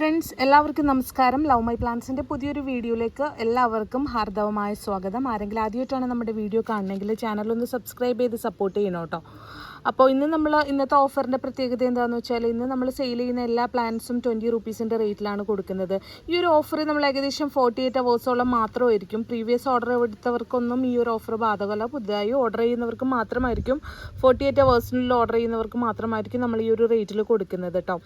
Friends എല്ലാവർക്കും നമസ്കാരം. Love my പ്ലാന്റ്സിന്റെ പുതിയൊരു വീഡിയോയിലേക്ക് എല്ലാവർക്കും ഹാർദവമായ സ്വാഗതം. ആരെങ്കിലും ആദ്യമായിട്ടാണ് നമ്മുടെ വീഡിയോ കാണണമെങ്കിൽ ചാനലൊന്ന് സബ്സ്ക്രൈബ് ചെയ്ത് സപ്പോർട്ട് ചെയ്യണം കേട്ടോ. അപ്പോൾ ഇന്ന് നമ്മൾ ഇന്നത്തെ ഓഫറിന്റെ പ്രത്യേകത എന്താണെന്ന് വെച്ചാൽ ഇന്ന് നമ്മൾ സെയിൽ ചെയ്യുന്ന എല്ലാ പ്ലാൻസും ട്വന്റി റുപ്പീസിന്റെ റേറ്റിലാണ് കൊടുക്കുന്നത്. ഈ ഒരു ഓഫർ നമ്മൾ ഏകദേശം ഫോർട്ടി എയ്റ്റ് അവേഴ്സോളം മാത്രമായിരിക്കും. പ്രീവിയസ് ഓർഡർ എടുത്തവർക്കൊന്നും ഈ ഒരു ഓഫർ ബാധകമല്ല. പുതുതായി ഓർഡർ ചെയ്യുന്നവർക്ക് മാത്രമായിരിക്കും. ഫോർട്ടി എയ്റ്റ് അവേഴ്സിനുള്ളിൽ ഓർഡർ ചെയ്യുന്നവർക്ക് മാത്രമായിരിക്കും നമ്മൾ ഈ ഒരു റേറ്റിൽ കൊടുക്കുന്നത് കേട്ടോ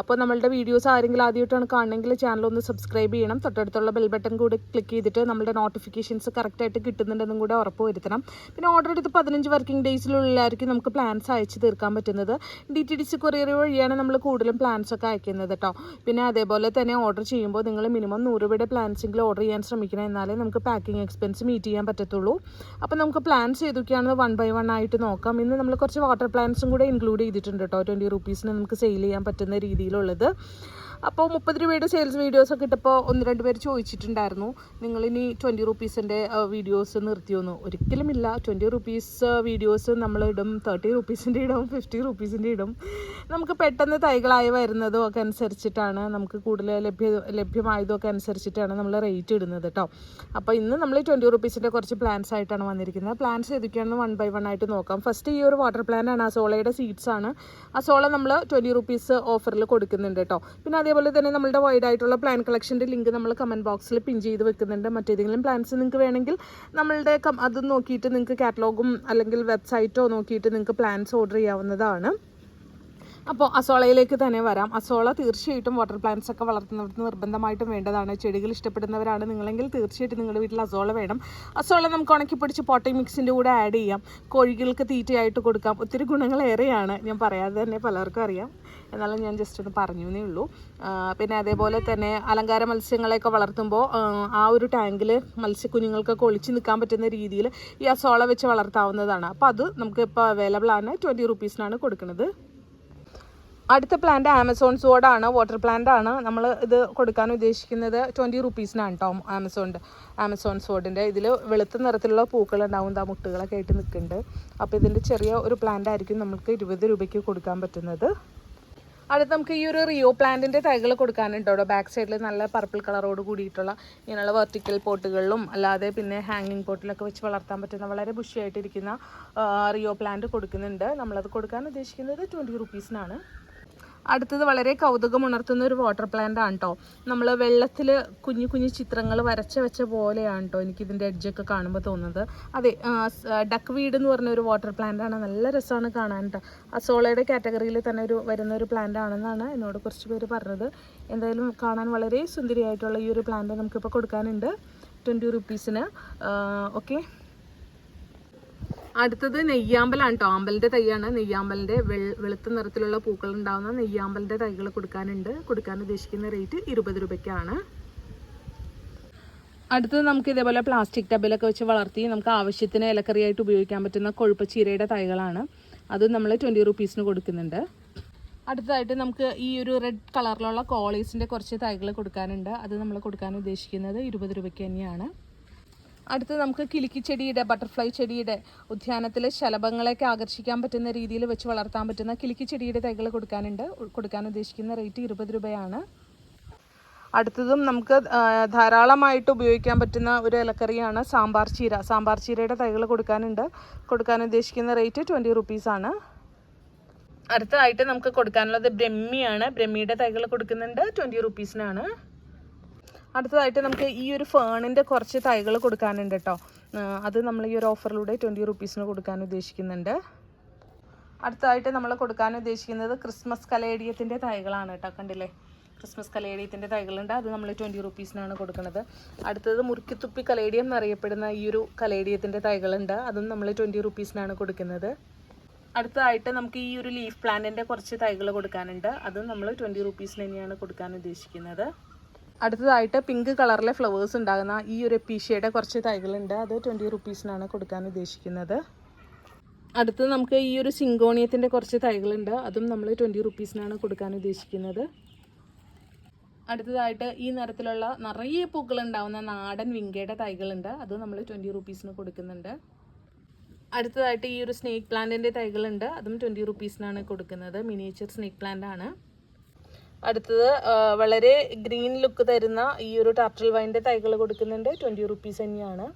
അപ്പോൾ നമ്മളുടെ വീഡിയോസ് ആരെങ്കിലും ആദ്യമായിട്ടാണ് കാണണമെങ്കിൽ ചാനൽ ഒന്ന് സബ്സ്ക്രൈബ് ചെയ്യണം. തൊട്ടടുത്തുള്ള ബെൽ ബട്ടൺ കൂടി ക്ലിക്ക് ചെയ്തിട്ട് നമ്മുടെ നോട്ടിഫിക്കേഷൻസ് കറക്റ്റായിട്ട് കിട്ടുന്നുണ്ടെന്നും കൂടെ ഉറപ്പ് വരുത്തണം. പിന്നെ ഓർഡർ എടുത്ത് പതിനഞ്ച് വർക്കിംഗ് ഡേയ്സിലുള്ളിലായിരിക്കും നമുക്ക് പ്ലാൻസ് അയച്ചു തീർക്കാൻ പറ്റുന്നത്. D T D C courier വഴിയാണ് നമ്മൾ കൂടുതലും പ്ലാൻസ് ഒക്കെ അയക്കുന്നത് കേട്ടോ പിന്നെ അതേപോലെ തന്നെ ഓർഡർ ചെയ്യുമ്പോൾ നിങ്ങൾ മിനിമം നൂറ് രൂപയുടെ പ്ലാൻസെങ്കിലും ഓർഡർ ചെയ്യാൻ ശ്രമിക്കണം. എന്നാലേ നമുക്ക് പാക്കിംഗ് എക്സ്പെൻസ് മീറ്റ് ചെയ്യാൻ പറ്റത്തുള്ളൂ. അപ്പോൾ നമുക്ക് പ്ലാൻസ് ഏതൊക്കെയാണെന്ന് വൺ ബൈ വൺ ആയിട്ട് നോക്കാം. ഇന്ന് നമ്മൾ കുറച്ച് വാട്ടർ പ്ലാൻസും കൂടെ ഇൻക്ലൂഡ് ചെയ്തിട്ടുണ്ട് കേട്ടോ ട്വന്റി റുപ്പീസിന് നമുക്ക് സെയിൽ ചെയ്യാൻ പറ്റുന്ന രീതിയിലുള്ളത്. അപ്പോൾ മുപ്പത് രൂപയുടെ സെയിൽസ് വീഡിയോസൊക്കെ ഇട്ടപ്പോൾ ഒന്ന് രണ്ട് പേര് ചോദിച്ചിട്ടുണ്ടായിരുന്നു നിങ്ങൾ ഇനി ട്വന്റി റുപ്പീസിന്റെ വീഡിയോസ് നിർത്തിയോന്ന്? ഒരിക്കലുമില്ല. ട്വന്റി റുപ്പീസ് വീഡിയോസ് നമ്മൾ ഇടും തേർട്ടി റുപ്പീസിന്റെ ഇടും ഫിഫ്റ്റി റുപ്പീസിന്റെ ഇടും. നമുക്ക് പെട്ടെന്ന് തൈകളായി വരുന്നതും ഒക്കെ അനുസരിച്ചിട്ടാണ് നമുക്ക് കൂടുതൽ ലഭ്യ ലഭ്യമായതും ഒക്കെ അനുസരിച്ചിട്ടാണ് നമ്മൾ റേറ്റ് ഇടുന്നത് കേട്ടോ അപ്പോൾ ഇന്ന് നമ്മൾ ട്വന്റി റുപ്പീസിന്റെ കുറച്ച് പ്ലാൻസ് ആയിട്ടാണ് വന്നിരിക്കുന്നത്. പ്ലാൻസ് ഏതൊക്കെയാണെന്ന് വൺ ബൈ വൺ ആയിട്ട് നോക്കാം. ഫസ്റ്റ് ഈ ഒരു വാട്ടർ പ്ലാൻ ആണ് അസോളയുടെ സീഡ്സ് ആണ്. അസോള നമ്മൾ ട്വന്റി റുപ്പീസ് ഓഫറിൽ കൊടുക്കുന്നുണ്ട് കേട്ടോ പിന്നെ അതേപോലെ തന്നെ നമ്മളുടെ വൈഡ് ആയിട്ടുള്ള പ്ലാൻ കളക്ഷന്റെ ലിങ്ക് നമ്മൾ കമന്റ് ബോക്സിൽ പിൻ ചെയ്ത് വെക്കുന്നുണ്ട്. മറ്റേതെങ്കിലും പ്ലാൻസ് നിങ്ങൾക്ക് വേണമെങ്കിൽ നമ്മളുടെ അത് നോക്കിയിട്ട് നിങ്ങൾക്ക് കാറ്റലോഗും അല്ലെങ്കിൽ വെബ്സൈറ്റോ നോക്കിയിട്ട് നിങ്ങൾക്ക് പ്ലാൻസ് ഓർഡർ ചെയ്യാവുന്നതാണ്. അപ്പോൾ അസോളയിലേക്ക് തന്നെ വരാം. അസോള തീർച്ചയായിട്ടും വാട്ടർ പ്ലാന്റ്സ് ഒക്കെ വളർത്തുന്നവർക്ക് നിർബന്ധമായിട്ടും വേണ്ടതാണ്. ചെടികൾ ഇഷ്ടപ്പെടുന്നവരാണ് നിങ്ങളെങ്കിൽ തീർച്ചയായിട്ടും നിങ്ങളുടെ വീട്ടിൽ അസോള വേണം. അസോള നമുക്ക് ഉണക്കി പിടിച്ച് പോട്ടിംഗ് മിക്സിന്റെ കൂടെ ആഡ് ചെയ്യാം. കോഴികൾക്ക് തീറ്റയായിട്ട് കൊടുക്കാം. ഒത്തിരി ഗുണങ്ങളേറെയാണ് ഞാൻ പറയാതെ തന്നെ പലർക്കും അറിയാം. എന്നാലും ഞാൻ ജസ്റ്റ് ഒന്ന് പറഞ്ഞു എന്നേ ഉള്ളൂ പിന്നെ അതേപോലെ തന്നെ അലങ്കാര മത്സ്യങ്ങളെയൊക്കെ വളർത്തുമ്പോൾ ആ, ഒരു ടാങ്കിൽ മത്സ്യക്കുഞ്ഞുങ്ങൾക്കൊക്കെ ഒളിച്ച് നിൽക്കാൻ പറ്റുന്ന രീതിയിൽ ഈ അസോള വെച്ച് വളർത്താവുന്നതാണ്. അപ്പോൾ അത് നമുക്ക് ഇപ്പോൾ അവൈലബിൾ ആണ്. ട്വന്റി റുപ്പീസിനാണ് കൊടുക്കുന്നത്. അടുത്ത പ്ലാന്റ് ആമസോൺ സോഡാണ് വാട്ടർ പ്ലാന്റ് ആണ്. നമ്മൾ ഇത് കൊടുക്കാൻ ഉദ്ദേശിക്കുന്നത് ട്വന്റി റുപ്പീസിനാണ് കേട്ടോ ആമസോണിന്റെ ആമസോൺ സോഡിന്റെ ഇതിൽ വെളുത്ത നിറത്തിലുള്ള പൂക്കൾ ഉണ്ടാവും ആ മുട്ടുകളൊക്കെ ആയിട്ട് നിൽക്കുന്നുണ്ട്. അപ്പോൾ ഇതിന്റെ ചെറിയ ഒരു പ്ലാന്റ് ആയിരിക്കും നമുക്ക് ഇരുപത് രൂപയ്ക്ക് കൊടുക്കാൻ പറ്റുന്നത്. അടുത്ത് നമുക്ക് ഈ ഒരു റിയോ പ്ലാന്റിന്റെ തൈകൾ കൊടുക്കാനുണ്ട് കേട്ടോ ബാക്ക് സൈഡിൽ നല്ല പർപ്പിൾ കളറോട് കൂടിയിട്ടുള്ള ഇങ്ങനെയുള്ള വെർട്ടിക്കൽ പോട്ടുകളിലും അല്ലാതെ പിന്നെ ഹാങ്ങിങ് പോട്ടിലൊക്കെ വെച്ച് വളർത്താൻ പറ്റുന്ന വളരെ ബുഷിയായിട്ടിരിക്കുന്ന റിയോ പ്ലാന്റ് കൊടുക്കുന്നുണ്ട്. നമ്മളത് കൊടുക്കാൻ ഉദ്ദേശിക്കുന്നത് ട്വന്റി റുപ്പീസിനാണ് അടുത്തത് വളരെ കൗതുകമുണർത്തുന്ന ഒരു വാട്ടർ പ്ലാന്റ് ആണ് കേട്ടോ നമ്മൾ വെള്ളത്തിൽ കുഞ്ഞു കുഞ്ഞു ചിത്രങ്ങൾ വരച്ച വെച്ച പോലെയാണ് കേട്ടോ എനിക്ക് ഇതിന്റെ എഡ്ജൊക്കെ കാണുമ്പോൾ തോന്നുന്നത്. അതെ ഡക്ക് വീട് എന്ന് പറഞ്ഞ ഒരു വാട്ടർ പ്ലാന്റ് ആണ്. നല്ല രസമാണ് കാണാൻ കേട്ടോ അസോളയുടെ കാറ്റഗറിയിൽ തന്നെ ഒരു വരുന്ന ഒരു പ്ലാന്റ് ആണെന്നാണ് എന്നോട് കുറച്ച് പേര് പറഞ്ഞത്. എന്തായാലും കാണാൻ വളരെ സുന്ദരിയായിട്ടുള്ള ഈ ഒരു പ്ലാന്റ് നമുക്കിപ്പോൾ കൊടുക്കാനുണ്ട്. ട്വന്റി റുപ്പീസിന് ഓക്കെ അടുത്തത് നെയ്യാമ്പലാണ് കേട്ടോ ആമ്പലിന്റെ തൈയാണ്. നെയ്യാമ്പലിന്റെ വെളുത്ത നിറത്തിലുള്ള പൂക്കൾ ഉണ്ടാകുന്ന നെയ്യാമ്പലിന്റെ തൈകൾ കൊടുക്കാനുണ്ട്. കൊടുക്കാൻ ഉദ്ദേശിക്കുന്ന റേറ്റ് ഇരുപത് രൂപയ്ക്കാണ്. അടുത്തത് നമുക്ക് ഇതേപോലെ പ്ലാസ്റ്റിക് ടബിലൊക്കെ വെച്ച് വളർത്തി നമുക്ക് ആവശ്യത്തിന് ഇലക്കറിയായിട്ട് ഉപയോഗിക്കാൻ പറ്റുന്ന കൊഴുപ്പ് ചീരയുടെ തൈകളാണ്. അത് നമ്മൾ ട്വന്റി റുപ്പീസിന് കൊടുക്കുന്നുണ്ട്. അടുത്തതായിട്ട് നമുക്ക് ഈ ഒരു റെഡ് കളറിലുള്ള കോളേജിന്റെ കുറച്ച് തൈകൾ കൊടുക്കാനുണ്ട്. അത് നമ്മൾ കൊടുക്കാൻ ഉദ്ദേശിക്കുന്നത് ഇരുപത് രൂപയ്ക്ക് തന്നെയാണ്. അടുത്ത് നമുക്ക് കിലുക്കി ചെടിയുടെ ബട്ടർഫ്ലൈ ചെടിയുടെ ഉദ്യാനത്തിലെ ശലഭങ്ങളെയൊക്കെ ആകർഷിക്കാൻ പറ്റുന്ന രീതിയിൽ വെച്ച് വളർത്താൻ പറ്റുന്ന കിലുക്കി ചെടിയുടെ തൈകൾ കൊടുക്കാനുണ്ട്. കൊടുക്കാൻ ഉദ്ദേശിക്കുന്ന റേറ്റ് ഇരുപത് രൂപയാണ്. അടുത്തതും നമുക്ക് ധാരാളമായിട്ട് ഉപയോഗിക്കാൻ പറ്റുന്ന ഒരു ഇലക്കറിയാണ് സാമ്പാർ ചീര. സാമ്പാർ ചീരയുടെ തൈകൾ കൊടുക്കാനുണ്ട്. കൊടുക്കാൻ ഉദ്ദേശിക്കുന്ന റേറ്റ് ട്വന്റി റുപ്പീസാണ് അടുത്തതായിട്ട് നമുക്ക് കൊടുക്കാനുള്ളത് ബ്രഹ്മിയാണ്. ബ്രഹ്മിയുടെ തൈകൾ കൊടുക്കുന്നുണ്ട്. ട്വന്റി റുപ്പീസിനാണ് അടുത്തതായിട്ട് നമുക്ക് ഈ ഒരു ഫേണിന്റെ കുറച്ച് തൈകൾ കൊടുക്കാനുണ്ട് കേട്ടോ അത് നമ്മൾ ഈ ഒരു ഓഫറിലൂടെ ട്വന്റി റുപ്പീസിന് കൊടുക്കാൻ ഉദ്ദേശിക്കുന്നുണ്ട്. അടുത്തതായിട്ട് നമ്മൾ കൊടുക്കാൻ ഉദ്ദേശിക്കുന്നത് ക്രിസ്മസ് കലേഡിയത്തിന്റെ തൈകളാണ് കേട്ടോ കണ്ടില്ലേ? ക്രിസ്മസ് കലേഡിയത്തിന്റെ തൈകളുണ്ട്. അത് നമ്മൾ ട്വന്റി റുപ്പീസിനാണ് കൊടുക്കുന്നത് അടുത്തത് മുറുക്കിത്തുപ്പി കലേഡിയം എന്നറിയപ്പെടുന്ന ഈ ഒരു കലേഡിയത്തിന്റെ തൈകളുണ്ട്. അതും നമ്മൾ ട്വന്റി റുപ്പീസിനാണ് കൊടുക്കുന്നത്. അടുത്തതായിട്ട് നമുക്ക് ഈ ഒരു ലീഫ് പ്ലാന്റിന്റെ കുറച്ച് തൈകൾ കൊടുക്കാനുണ്ട്. അതും നമ്മൾ ട്വന്റി റുപ്പീസിന് തന്നെയാണ് കൊടുക്കാൻ ഉദ്ദേശിക്കുന്നത്. അടുത്തതായിട്ട് പിങ്ക് കളറിലെ ഫ്ലവേഴ്സ് ഉണ്ടാകുന്ന ഈ ഒരു എപ്പീഷ്യയുടെ കുറച്ച് തൈകളുണ്ട്. അത് ട്വന്റി റുപ്പീസിനാണ് കൊടുക്കാൻ ഉദ്ദേശിക്കുന്നത്. അടുത്തത് നമുക്ക് ഈ ഒരു സിങ്കോണിയത്തിന്റെ കുറച്ച് തൈകളുണ്ട്. അതും നമ്മൾ ട്വന്റി റുപ്പീസിനാണ് കൊടുക്കാൻ ഉദ്ദേശിക്കുന്നത്. അടുത്തതായിട്ട് ഈ നിറത്തിലുള്ള നിറയെ പൂക്കൾ ഉണ്ടാവുന്ന നാടൻ വിങ്കയുടെ തൈകളുണ്ട്. അത് നമ്മൾ ട്വന്റി റുപ്പീസിന് കൊടുക്കുന്നുണ്ട്. അടുത്തതായിട്ട് ഈ ഒരു സ്നേക്ക് പ്ലാന്റിന്റെ തൈകളുണ്ട്. അതും ട്വന്റി റുപ്പീസിനാണ് കൊടുക്കുന്നത്. മിനിയേച്ചർ സ്നേക്ക് പ്ലാന്റ് ആണ്. അടുത്തത് വളരെ ഗ്രീൻ ലുക്ക് തരുന്ന ഈ ഒരു ടർട്ടിൽ വൈന്റെ തൈകൾ കൊടുക്കുന്നുണ്ട്. ട്വന്റി റുപ്പീസ് തന്നെയാണ്.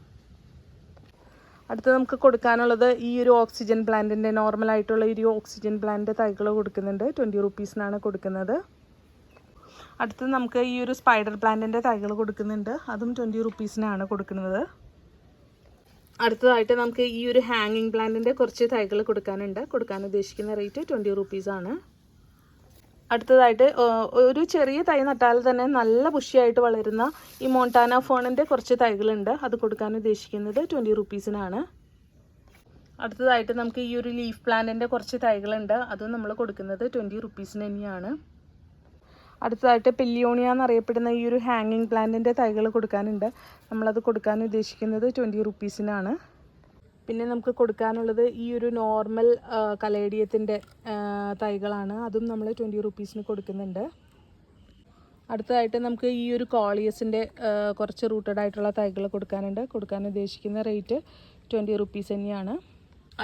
അടുത്ത് നമുക്ക് കൊടുക്കാനുള്ളത് ഈ ഒരു ഓക്സിജൻ പ്ലാന്റിന്റെ നോർമൽ ആയിട്ടുള്ള ഈ ഒരു ഓക്സിജൻ പ്ലാന്റ് തൈകൾ കൊടുക്കുന്നുണ്ട്. ട്വന്റി റുപ്പീസിനാണ് കൊടുക്കുന്നത്. അടുത്ത് നമുക്ക് ഈ ഒരു സ്പൈഡർ പ്ലാന്റിന്റെ തൈകൾ കൊടുക്കുന്നുണ്ട്. അതും ട്വന്റി റുപ്പീസിനാണ് കൊടുക്കുന്നത്. അടുത്തതായിട്ട് നമുക്ക് ഈ ഒരു ഹാങ്ങിങ് പ്ലാന്റിന്റെ കുറച്ച് തൈകൾ കൊടുക്കാനുണ്ട്. കൊടുക്കാൻ ഉദ്ദേശിക്കുന്ന റേറ്റ് ട്വന്റി റുപ്പീസാണ്. അടുത്തതായിട്ട് ഒരു ചെറിയ തൈ നട്ടാൽ തന്നെ നല്ല പുഷിയായിട്ട് വളരുന്ന ഈ മോണ്ടാന ഫോണിന്റെ കുറച്ച് തൈകളുണ്ട്. അത് കൊടുക്കാൻ ഉദ്ദേശിക്കുന്നത് ട്വന്റി റുപ്പീസിനാണ് അടുത്തതായിട്ട് നമുക്ക് ഈ ഒരു ലീഫ് പ്ലാന്റിന്റെ കുറച്ച് തൈകളുണ്ട്. അതും നമ്മൾ കൊടുക്കുന്നത് ട്വന്റി റുപ്പീസിന് തന്നെയാണ്. അടുത്തതായിട്ട് പെല്ലിയോണിയ എന്നറിയപ്പെടുന്ന ഈ ഒരു ഹാങ്ങിങ് പ്ലാന്റിന്റെ തൈകൾ കൊടുക്കാനുണ്ട്. നമ്മളത് കൊടുക്കാൻ ഉദ്ദേശിക്കുന്നത് ട്വന്റി റുപ്പീസിനാണ് പിന്നെ നമുക്ക് കൊടുക്കാനുള്ളത് ഈ ഒരു നോർമൽ കലേഡിയത്തിന്റെ തൈകളാണ്. അതും നമ്മൾ ട്വന്റി റുപ്പീസിന് കൊടുക്കുന്നുണ്ട്. അടുത്തതായിട്ട് നമുക്ക് ഈ ഒരു കോളിയസിന്റെ കുറച്ച് റൂട്ടഡ് ആയിട്ടുള്ള തൈകൾ കൊടുക്കാനുണ്ട്. കൊടുക്കാൻ ഉദ്ദേശിക്കുന്ന റേറ്റ് ട്വന്റി റുപ്പീസ് തന്നെയാണ്.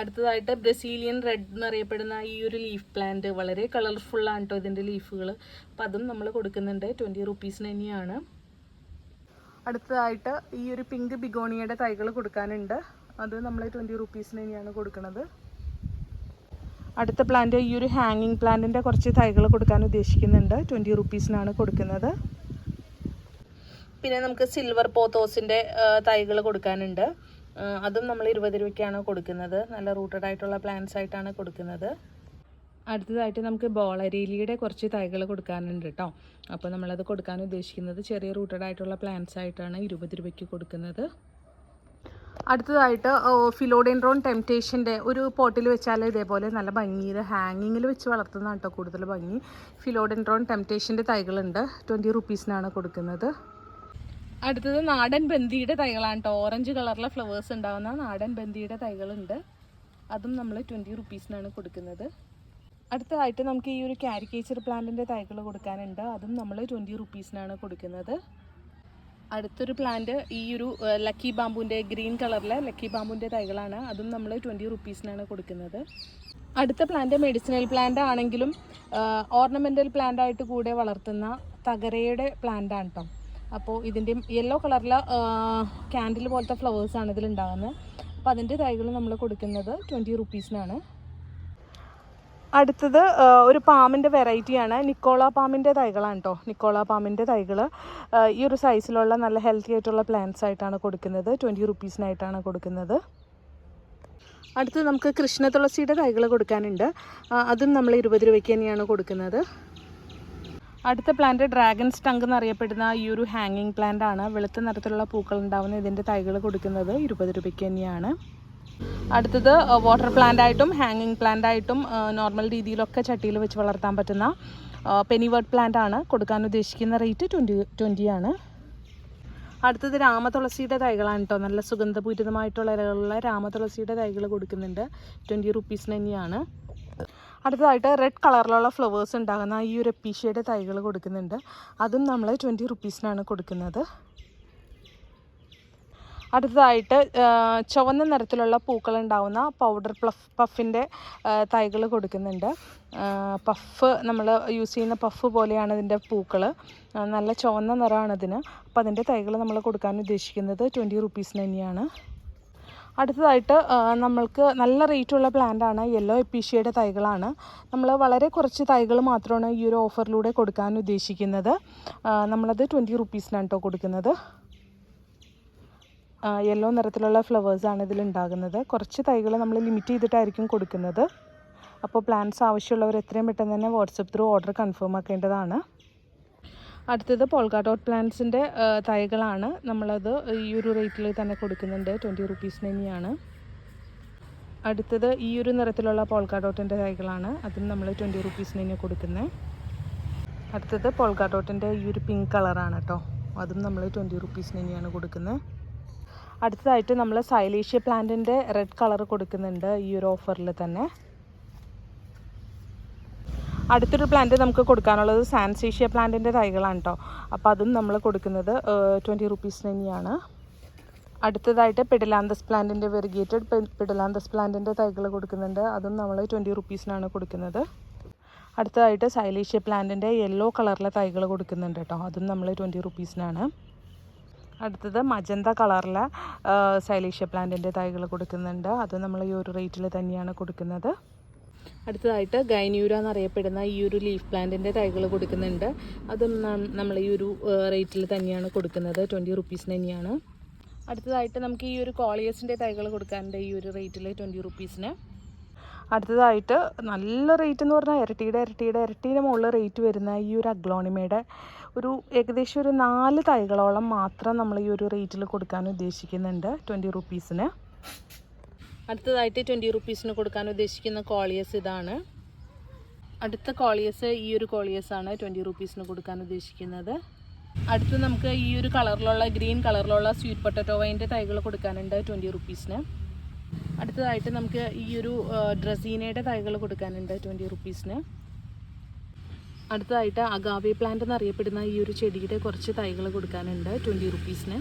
അടുത്തതായിട്ട് ബ്രസീലിയൻ റെഡ് എന്നറിയപ്പെടുന്ന ഈ ഒരു ലീഫ് പ്ലാന്റ് വളരെ കളർഫുള്ളാണ് കേട്ടോ ഇതിന്റെ ലീഫുകൾ അപ്പം അതും നമ്മൾ കൊടുക്കുന്നുണ്ട്. ട്വന്റി റുപ്പീസിന് തന്നെയാണ്. അടുത്തതായിട്ട് ഈ ഒരു പിങ്ക് ബിഗോണിയയുടെ തൈകൾ കൊടുക്കാനുണ്ട്. അത് നമ്മൾ ട്വന്റി റുപ്പീസിന് തന്നെയാണ് കൊടുക്കുന്നത് അടുത്ത പ്ലാന്റ് ഈ ഒരു ഹാങ്ങിങ് പ്ലാന്റിന്റെ കുറച്ച് തൈകൾ കൊടുക്കാൻ ഉദ്ദേശിക്കുന്നുണ്ട്. ട്വന്റി റുപ്പീസിനാണ് കൊടുക്കുന്നത്. പിന്നെ നമുക്ക് സിൽവർ പോത്തോസിന്റെ തൈകൾ കൊടുക്കാനുണ്ട്. അതും നമ്മൾ ഇരുപത് രൂപയ്ക്കാണ് കൊടുക്കുന്നത്. നല്ല റൂട്ടഡ് ആയിട്ടുള്ള പ്ലാന്റ്സ് ആയിട്ടാണ് കൊടുക്കുന്നത്. അടുത്തതായിട്ട് നമുക്ക് ബോളരീലിയുടെ കുറച്ച് തൈകൾ കൊടുക്കാനുണ്ട് കേട്ടോ അപ്പോൾ നമ്മളത് കൊടുക്കാൻ ഉദ്ദേശിക്കുന്നത് ചെറിയ റൂട്ടഡ് ആയിട്ടുള്ള പ്ലാന്റ്സ് ആയിട്ടാണ് ഇരുപത് രൂപയ്ക്ക് കൊടുക്കുന്നത്. അടുത്തതായിട്ട് ഫിലോഡെൻഡ്രോൺ ടെംപ്റ്റേഷന്റെ ഒരു പോട്ടിൽ വെച്ചാൽ ഇതേപോലെ നല്ല ഭംഗിയിൽ ഹാങ്ങിങ്ങിൽ വെച്ച് വളർത്തുന്നതാണ് കേട്ടോ കൂടുതൽ ഭംഗി. ഫിലോഡെൻഡ്രോൺ ടെംപ്റ്റേഷന്റെ തൈകളുണ്ട്. ട്വന്റി റുപ്പീസിനാണ് കൊടുക്കുന്നത്. അടുത്തത് നാടൻ ബന്ദിയുടെ തൈകളാണ് കേട്ടോ. ഓറഞ്ച് കളറിലെ ഫ്ലവേഴ്സ് ഉണ്ടാകുന്ന നാടൻ ബന്ദിയുടെ തൈകളുണ്ട്. അതും നമ്മൾ ട്വന്റി റുപ്പീസിനാണ് കൊടുക്കുന്നത്. അടുത്തതായിട്ട് നമുക്ക് ഈ ഒരു കാരിക്കേച്ചർ പ്ലാന്റിന്റെ തൈകൾ കൊടുക്കാനുണ്ട്. അതും നമ്മൾ ട്വന്റി റുപ്പീസിനാണ് കൊടുക്കുന്നത്. അടുത്തൊരു പ്ലാന്റ് ഈ ഒരു ലക്കി ബാമ്പുവിന്റെ ഗ്രീൻ കളറിലെ ലക്കി ബാമ്പുവിന്റെ തൈകളാണ്. അതും നമ്മൾ ട്വന്റി റുപ്പീസിനാണ് കൊടുക്കുന്നത്. അടുത്ത പ്ലാന്റ് മെഡിസിനൽ പ്ലാന്റ് ആണെങ്കിലും ഓർണമെന്റൽ പ്ലാന്റ് ആയിട്ട് കൂടെ വളർത്തുന്ന തകരയുടെ പ്ലാന്റ് ആണ് കേട്ടോ അപ്പോൾ ഇതിന്റെ യെല്ലോ കളറിലെ ക്യാൻഡിൽ പോലത്തെ ഫ്ലവേഴ്സാണ് ഇതിലുണ്ടാകുന്നത് അപ്പോൾ അതിന്റെ തൈകൾ നമ്മൾ കൊടുക്കുന്നത് ട്വന്റി റുപ്പീസിനാണ് അടുത്തത് ഒരു പാമ്പിന്റെ വെറൈറ്റിയാണ് നിക്കോള പാമ്പിന്റെ തൈകളാണ് കേട്ടോ നിക്കോള പാമ്പിന്റെ തൈകൾ. ഈ ഒരു സൈസിലുള്ള നല്ല ഹെൽത്തി ആയിട്ടുള്ള പ്ലാന്റ്സ് ആയിട്ടാണ് കൊടുക്കുന്നത്. ട്വന്റി റുപ്പീസിനായിട്ടാണ് കൊടുക്കുന്നത്. അടുത്ത് നമുക്ക് കൃഷ്ണ തുളസിയുടെ തൈകൾ കൊടുക്കാനുണ്ട്. അതും നമ്മൾ ഇരുപത് രൂപയ്ക്ക് തന്നെയാണ് കൊടുക്കുന്നത്. അടുത്ത പ്ലാന്റ് ഡ്രാഗൺ സ്റ്റങ്ക് എന്നറിയപ്പെടുന്ന ഈ ഒരു ഹാങ്ങിങ് പ്ലാന്റ് ആണ്. വെളുത്ത നിറത്തിലുള്ള പൂക്കൾ ഉണ്ടാവുന്ന ഇതിന്റെ തൈകൾ കൊടുക്കുന്നത് ഇരുപത് രൂപയ്ക്ക് തന്നെയാണ്. അടുത്തത് വാട്ടർ പ്ലാന്റ് ആയിട്ടും ഹാങ്ങിങ് പ്ലാന്റ് ആയിട്ടും നോർമൽ രീതിയിലൊക്കെ ചട്ടിയിൽ വെച്ച് വളർത്താൻ പറ്റുന്ന പെനിവേർഡ് പ്ലാന്റ് ആണ്. കൊടുക്കാൻ ഉദ്ദേശിക്കുന്ന റേറ്റ് ട്വന്റി ട്വന്റി ആണ്. അടുത്തത് രാമതുളസിയുടെ തൈകളാണ് കേട്ടോ നല്ല സുഗന്ധപൂരിതമായിട്ടുള്ള ഇലകളുള്ള രാമതുളസിയുടെ തൈകൾ കൊടുക്കുന്നുണ്ട്. ട്വന്റി റുപ്പീസിന് തന്നെയാണ്. അടുത്തതായിട്ട് റെഡ് കളറിലുള്ള ഫ്ലവേഴ്സ് ഉണ്ടാകുന്ന ഈ ഒരു എപ്പീഷ്യയുടെ തൈകൾ കൊടുക്കുന്നുണ്ട്. അതും നമ്മൾ ട്വന്റി റുപ്പീസിനാണ് കൊടുക്കുന്നത്. അടുത്തതായിട്ട് ചുവന്ന നിറത്തിലുള്ള പൂക്കൾ ഉണ്ടാവുന്ന പൗഡർ പ്ലഫ് പഫിന്റെ തൈകൾ കൊടുക്കുന്നുണ്ട്. പഫ് നമ്മൾ യൂസ് ചെയ്യുന്ന പഫ് പോലെയാണ് ഇതിന്റെ പൂക്കൾ നല്ല ചുവന്ന നിറമാണ് ഇതിന്. അപ്പോൾ അതിന്റെ തൈകൾ നമ്മൾ കൊടുക്കാൻ ഉദ്ദേശിക്കുന്നത് ട്വന്റി റുപ്പീസിന് തന്നെയാണ്. അടുത്തതായിട്ട് നമ്മൾക്ക് നല്ല റേറ്റുള്ള പ്ലാന്റാണ് യെല്ലോ എപ്പീഷ്യയുടെ തൈകളാണ്. നമ്മൾ വളരെ കുറച്ച് തൈകൾ മാത്രമാണ് ഈ ഒരു ഓഫറിലൂടെ കൊടുക്കാൻ ഉദ്ദേശിക്കുന്നത്. നമ്മളത് ട്വന്റി റുപ്പീസിനാണ് കേട്ടോ കൊടുക്കുന്നത്. യെല്ലോ നിറത്തിലുള്ള ഫ്ലവേഴ്സാണ് ഇതിൽ ഉണ്ടാകുന്നത്. കുറച്ച് തൈകൾ നമ്മൾ ലിമിറ്റ് ചെയ്തിട്ടായിരിക്കും കൊടുക്കുന്നത്. അപ്പോൾ പ്ലാന്റ്സ് ആവശ്യമുള്ളവർ എത്രയും പെട്ടെന്ന് തന്നെ വാട്സപ്പ് ത്രൂ ഓർഡർ കൺഫേം ആക്കേണ്ടതാണ്. അടുത്തത് പോൾക്കാ ഡോട്ട് പ്ലാന്റ്സിന്റെ തൈകളാണ്. നമ്മളത് ഈ ഒരു റേറ്റിൽ തന്നെ കൊടുക്കുന്നുണ്ട്. ട്വന്റി റുപ്പീസിന് തന്നെയാണ്. അടുത്തത് ഈ ഒരു നിറത്തിലുള്ള പോൾക്കാ ഡോട്ടിന്റെ തൈകളാണ്. അതും നമ്മൾ ട്വന്റി റുപ്പീസിന് തന്നെ കൊടുക്കുന്നത് അടുത്തത് പോൾക്കാ ഡോട്ടിന്റെ ഈ ഒരു പിങ്ക് കളറാണ് കേട്ടോ അതും നമ്മൾ ട്വന്റി റുപ്പീസിന് തന്നെയാണ് കൊടുക്കുന്നത് അടുത്തതായിട്ട് നമ്മൾ സൈലേഷ്യ പ്ലാന്റിന്റെ റെഡ് കളർ കൊടുക്കുന്നുണ്ട് ഈ ഒരു ഓഫറിൽ തന്നെ. അടുത്തൊരു പ്ലാന്റ് നമുക്ക് കൊടുക്കാനുള്ളത് സാൻസേഷ്യ പ്ലാന്റിന്റെ തൈകളാണ് കേട്ടോ അപ്പോൾ അതും നമ്മൾ കൊടുക്കുന്നത് ട്വന്റി റുപ്പീസിന് തന്നെയാണ്. അടുത്തതായിട്ട് പെഡിലാന്തസ് പ്ലാന്റിന്റെ വെറിഗേറ്റഡ് പെഡിലാന്തസ് പ്ലാന്റിന്റെ തൈകൾ കൊടുക്കുന്നുണ്ട്. അതും നമ്മൾ ട്വന്റി റുപ്പീസിനാണ് കൊടുക്കുന്നത്. അടുത്തതായിട്ട് സൈലീഷ്യ പ്ലാന്റിന്റെ യെല്ലോ കളറിലെ തൈകൾ കൊടുക്കുന്നുണ്ട് കേട്ടോ അതും നമ്മൾ ട്വന്റി റുപ്പീസിനാണ് അടുത്തത് മജന്ത കളറിലെ സൈലീഷ്യ പ്ലാന്റിന്റെ തൈകൾ കൊടുക്കുന്നുണ്ട്. അത് നമ്മൾ ഈ ഒരു റേറ്റിൽ തന്നെയാണ് കൊടുക്കുന്നത്. അടുത്തതായിട്ട് ഗൈന്യൂര എന്നറിയപ്പെടുന്ന ഈ ഒരു ലീഫ് പ്ലാന്റിന്റെ തൈകൾ കൊടുക്കുന്നുണ്ട്. അതും നമ്മൾ ഈ ഒരു റേറ്റിൽ തന്നെയാണ് കൊടുക്കുന്നത്. ട്വന്റി റുപ്പീസിന് തന്നെയാണ്. അടുത്തതായിട്ട് നമുക്ക് ഈ ഒരു കോളിയസിന്റെ തൈകൾ കൊടുക്കാനുണ്ട് ഈ ഒരു റേറ്റിൽ ട്വന്റി റുപ്പീസിന്. അടുത്തതായിട്ട് നല്ല റേറ്റ് എന്ന് പറഞ്ഞാൽ ഇരട്ടിയുടെ ഇരട്ടിയുടെ ഇരട്ടിയുടെ മുകളിൽ റേറ്റ് വരുന്ന ഈ ഒരു അഗ്ലോണിമയുടെ ഒരു ഏകദേശം ഒരു നാല് തൈകളോളം മാത്രം നമ്മൾ ഈ ഒരു റേറ്റിൽ കൊടുക്കാൻ ഉദ്ദേശിക്കുന്നുണ്ട്. ട്വന്റി റുപ്പീസിന് അടുത്തതായിട്ട് ട്വന്റി റുപ്പീസിന് കൊടുക്കാൻ ഉദ്ദേശിക്കുന്ന കോളിയസ് ഇതാണ്. അടുത്ത കോളിയസ് ഈ ഒരു കോളിയസ് ആണ് ട്വന്റി റുപ്പീസിന് കൊടുക്കാൻ ഉദ്ദേശിക്കുന്നത്. അടുത്ത് നമുക്ക് ഈ ഒരു കളറിലുള്ള ഗ്രീൻ കളറിലുള്ള സ്വീറ്റ് പൊട്ടറ്റോ വൈന്റെ തൈകൾ കൊടുക്കാനുണ്ട് ട്വന്റി റുപ്പീസിന് അടുത്തതായിട്ട് നമുക്ക് ഈ ഒരു ഡ്രസീനയുടെ തൈകൾ കൊടുക്കാനുണ്ട് ട്വന്റി റുപ്പീസിന് അടുത്തതായിട്ട് അഗാവി പ്ലാന്റ് എന്നറിയപ്പെടുന്ന ഈ ഒരു ചെടിയുടെ കുറച്ച് തൈകൾ കൊടുക്കാനുണ്ട് ട്വന്റി റുപ്പീസിന്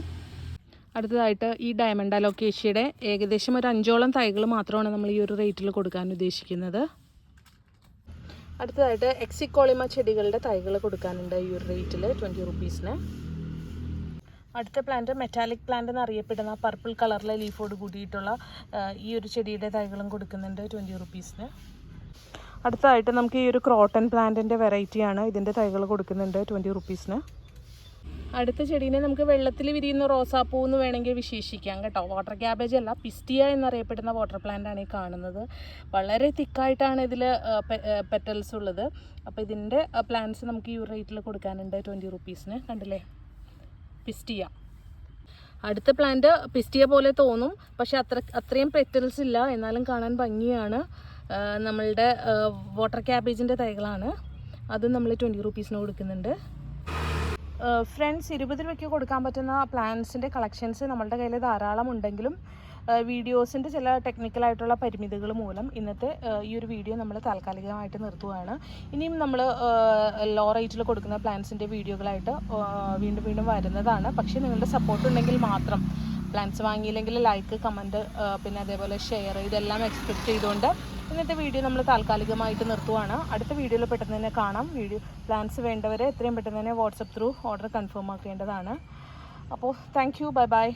അടുത്തതായിട്ട് ഈ ഡയമണ്ട് അലോക്കേഷ്യയുടെ ഏകദേശം ഒരു അഞ്ചോളം തൈകൾ മാത്രമാണ് നമ്മൾ ഈ ഒരു റേറ്റിൽ കൊടുക്കാൻ ഉദ്ദേശിക്കുന്നത്. അടുത്തതായിട്ട് എക്സിക്കോളിമ ചെടികളുടെ തൈകൾ കൊടുക്കാനുണ്ട് ഈ ഒരു റേറ്റിൽ ട്വന്റി റുപ്പീസിന് അടുത്ത പ്ലാന്റ് മെറ്റാലിക് പ്ലാന്റ് എന്നറിയപ്പെടുന്ന പർപ്പിൾ കളറിലെ ലീഫോട് കൂടിയിട്ടുള്ള ഈ ഒരു ചെടിയുടെ തൈകളും കൊടുക്കുന്നുണ്ട് ട്വന്റി റുപ്പീസിന് അടുത്തതായിട്ട് നമുക്ക് ഈ ഒരു ക്രോട്ടൺ പ്ലാന്റിന്റെ വെറൈറ്റിയാണ് ഇതിന്റെ തൈകൾ കൊടുക്കുന്നുണ്ട് ട്വന്റി റുപ്പീസിന് അടുത്ത ചെടീനെ നമുക്ക് വെള്ളത്തിൽ വിരിയുന്ന റോസാപ്പൂ എന്ന് വേണമെങ്കിൽ വിശേഷിക്കാം കേട്ടോ. വാട്ടർ ക്യാബേജ് അല്ല പിസ്റ്റിയ എന്നറിയപ്പെടുന്ന വാട്ടർ പ്ലാന്റ് ആണ് ഈ കാണുന്നത്. വളരെ തിക്കായിട്ടാണ് ഇതിൽ പെറ്റൽസ് ഉള്ളത്. അപ്പോൾ ഇതിന്റെ പ്ലാന്റ്സ് നമുക്ക് ഈ റേറ്റിൽ കൊടുക്കാനുണ്ട് ട്വന്റി റുപ്പീസിന് കണ്ടില്ലേ? പിസ്റ്റിയ അടുത്ത പ്ലാന്റ് പിസ്റ്റിയ പോലെ തോന്നും പക്ഷെ അത്ര അത്രയും പെറ്റൽസ് ഇല്ല. എന്നാലും കാണാൻ ഭംഗിയാണ്. നമ്മളുടെ വാട്ടർ ക്യാബേജിന്റെ തൈകളാണ്. അതും നമ്മൾ ട്വന്റി റുപ്പീസിന് കൊടുക്കുന്നുണ്ട്. ഫ്രണ്ട്സ് ഇരുപത് രൂപയ്ക്ക് കൊടുക്കാൻ പറ്റുന്ന പ്ലാൻസിന്റെ കളക്ഷൻസ് നമ്മളുടെ കയ്യിൽ ധാരാളം ഉണ്ടെങ്കിലും വീഡിയോസിന്റെ ചില ടെക്നിക്കലായിട്ടുള്ള പരിമിതികൾ മൂലം ഇന്നത്തെ ഈ ഒരു വീഡിയോ നമ്മൾ താൽക്കാലികമായിട്ട് നിർത്തുകയാണ് ഇനിയും നമ്മൾ ലോ റേറ്റിൽ കൊടുക്കുന്ന പ്ലാൻസിന്റെ വീഡിയോകളായിട്ട് വീണ്ടും വീണ്ടും വരുന്നതാണ്. പക്ഷേ നിങ്ങളുടെ സപ്പോർട്ട് ഉണ്ടെങ്കിൽ മാത്രം. പ്ലാൻസ് വാങ്ങിയില്ലെങ്കിൽ ലൈക്ക് കമന്റ് പിന്നെ അതേപോലെ ഷെയർ ഇതെല്ലാം എക്സ്പെക്ട് ചെയ്തുകൊണ്ട് ഇന്നത്തെ വീഡിയോ നമ്മൾ താൽക്കാലികമായിട്ട് നിർത്തുവാണ്. അടുത്ത വീഡിയോയിൽ പെട്ടെന്ന് തന്നെ കാണാം. വീഡിയോ പ്ലാൻസ് വേണ്ടവരെ എത്രയും പെട്ടെന്ന് തന്നെ വാട്സപ്പ് ത്രൂ ഓർഡർ കൺഫേം ആക്കേണ്ടതാണ്. അപ്പോൾ താങ്ക് യു ബൈ ബൈ